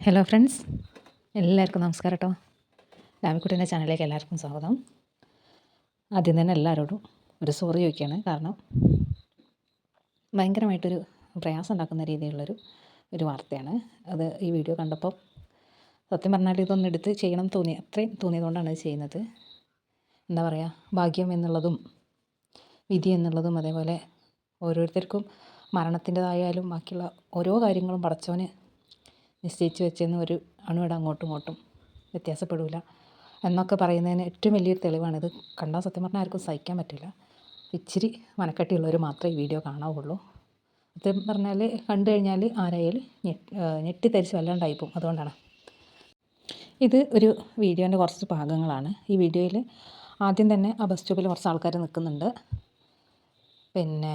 Hello friends എല്ലാവർക്കും നമസ്കാരം കേട്ടോ ലാമിക്കുട്ടീന്റെ ചാനലിലേക്ക് എല്ലാവർക്കും സ്വാഗതം. ആദ്യം തന്നെ എല്ലാവരോടും ഒരു സോറി ചോദിക്കുകയാണ് കാരണം ഭയങ്കരമായിട്ടൊരു പ്രയാസം ഉണ്ടാക്കുന്ന രീതിയിലുള്ളൊരു ഒരു വാർത്തയാണ്. അത് ഈ വീഡിയോ കണ്ടപ്പോൾ സത്യം പറഞ്ഞാൽ ഇതൊന്നും എടുത്ത് ചെയ്യണം തോന്നി അത്രയും തോന്നിയതുകൊണ്ടാണ് ഇത് ചെയ്യുന്നത്. എന്താ പറയുക ഭാഗ്യം എന്നുള്ളതും വിധി എന്നുള്ളതും അതേപോലെ ഓരോരുത്തർക്കും മരണത്തിന്റെതായാലും ബാക്കിയുള്ള ഓരോ കാര്യങ്ങളും പടച്ചവന് നിശ്ചയിച്ച് വെച്ചെന്ന് ഒരു അണുവിട അങ്ങോട്ടും ഇങ്ങോട്ടും വ്യത്യാസപ്പെടില്ല എന്നൊക്കെ പറയുന്നതിന് ഏറ്റവും വലിയൊരു തെളിവാണിത്. കണ്ടാൽ സത്യം പറഞ്ഞാൽ ആർക്കും സഹിക്കാൻ പറ്റില്ല. ഇച്ചിരി മനക്കെട്ടിയുള്ളവർ മാത്രമേ ഈ വീഡിയോ കാണാവുള്ളൂ. സത്യം പറഞ്ഞാൽ കണ്ടു കഴിഞ്ഞാൽ ആരായാലും ഞെട്ടിത്തരിച്ച് വല്ലാണ്ടായിപ്പോവും. അതുകൊണ്ടാണ്. ഇത് ഒരു വീഡിയോന്റെ കുറച്ച് ഭാഗങ്ങളാണ്. ഈ വീഡിയോയിൽ ആദ്യം തന്നെ ആ ബസ് സ്റ്റോപ്പിൽ കുറച്ച് ആൾക്കാർ നിൽക്കുന്നുണ്ട് പിന്നെ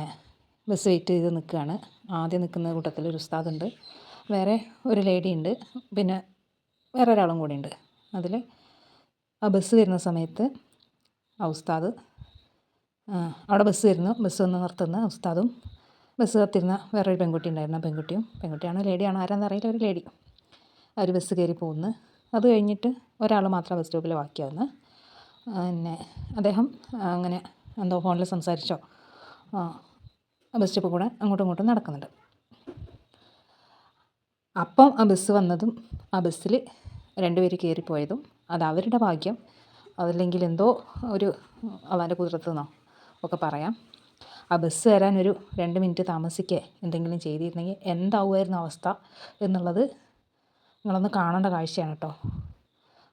ബസ് വെയിറ്റ് ചെയ്ത് നിൽക്കുകയാണ് ആദ്യം നിൽക്കുന്ന കൂട്ടത്തിൽ ഒരു ഉസ്താദുണ്ട്. വേറെ ഒരു ലേഡി ഉണ്ട്. പിന്നെ വേറെ ഒരാളും കൂടി ഉണ്ട് അതിൽ ആ ബസ് വരുന്ന സമയത്ത് ആ ഉസ്താദ് അവിടെ ബസ് വരുന്നു. ബസ് വന്ന് നിർത്തുന്ന ഉസ്താദും ബസ് കത്തിരുന്ന വേറൊരു പെൺകുട്ടി ഉണ്ടായിരുന്നു. പെൺകുട്ടിയും പെൺകുട്ടിയാണോ ലേഡിയാണോ ആരാന്ന് അറിയില്ല ഒരു ലേഡി അവർ ബസ് കയറി പോകുന്നു. അത് കഴിഞ്ഞിട്ട് ഒരാൾ മാത്രം ബസ് സ്റ്റോപ്പിൽ ബാക്കിയാവുന്നു പിന്നെ അദ്ദേഹം അങ്ങനെ എന്തോ ഫോണിൽ സംസാരിച്ചോ ബസ് സ്റ്റോപ്പിൽ കൂടെ അങ്ങോട്ടും ഇങ്ങോട്ടും നടക്കുന്നുണ്ട്. അപ്പം ആ ബസ് വന്നതും ആ ബസ്സിൽ രണ്ടുപേർ കയറിപ്പോയതും അത് അവരുടെ ഭാഗ്യം. അതല്ലെങ്കിൽ എന്തോ ഒരു അള്ളാന്റെ കുതിരത്തു നിന്നോ ഒക്കെ പറയാം. ആ ബസ് വരാൻ ഒരു രണ്ട് മിനിറ്റ് താമസിക്കേ എന്തെങ്കിലും ചെയ്തിരുന്നെങ്കിൽ എന്താവുമായിരുന്നു അവസ്ഥ എന്നുള്ളത് നിങ്ങളൊന്ന് കാണേണ്ട കാഴ്ചയാണ് കേട്ടോ.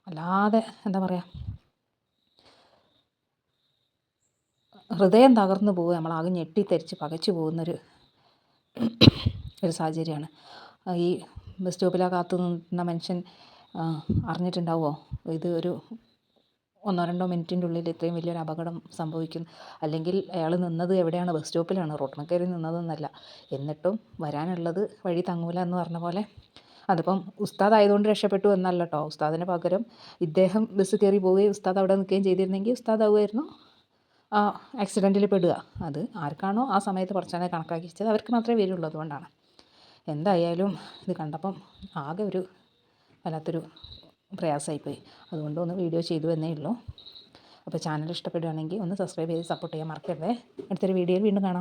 അല്ലാതെ എന്താ പറയുക ഹൃദയം തകർന്നു പോവുക. നമ്മളാകെ ഞെട്ടിത്തെരിച്ച് പകച്ചു പോകുന്നൊരു ഒരു സാഹചര്യമാണ്. ഈ ബസ് സ്റ്റോപ്പിലാ കാത്തു നിന്ന മനുഷ്യൻ അറിഞ്ഞിട്ടുണ്ടാവുമോ ഇത് ഒരു ഒന്നോ രണ്ടോ മിനിറ്റിന്റെ ഉള്ളിൽ ഇത്രയും വലിയൊരു അപകടം സംഭവിക്കും അല്ലെങ്കിൽ അയാൾ നിന്നത് എവിടെയാണ്? ബസ് സ്റ്റോപ്പിലാണ്. റോട്ടിന് കയറി നിന്നതെന്നല്ല. എന്നിട്ടും വരാനുള്ളത് വഴി തങ്ങൂല എന്ന് പറഞ്ഞ പോലെ അതിപ്പം ഉസ്താദ് ആയതുകൊണ്ട് രക്ഷപ്പെട്ടു എന്നല്ല കേട്ടോ ഉസ്താദിന് പകരം ഇദ്ദേഹം ബസ് കയറി പോവുകയും ഉസ്താദ് അവിടെ നിൽക്കുകയും ചെയ്തിരുന്നെങ്കിൽ ഉസ്താദ് ആവുമായിരുന്നു ആക്സിഡന്റിൽ പെടുക. അത് ആർക്കാണോ ആ സമയത്ത് പറച്ചാനെ കണക്കാക്കി വെച്ചത്. അവർക്ക് മാത്രമേ വരുള്ളൂ അതുകൊണ്ടാണ്. എന്തായാലും ഇത് കണ്ടപ്പം ആകെ ഒരു വല്ലാത്തൊരു പ്രയാസമായിപ്പോയി. അതുകൊണ്ട് ഒന്ന് വീഡിയോ ചെയ്തു എന്നേ ഉള്ളൂ. അപ്പോൾ ചാനൽ ഇഷ്ടപ്പെടുകയാണെങ്കിൽ ഒന്ന് സബ്സ്ക്രൈബ് ചെയ്ത് സപ്പോർട്ട് ചെയ്യാൻ മറക്കരുതേ. അടുത്തൊരു വീഡിയോയിൽ വീണ്ടും കാണാം.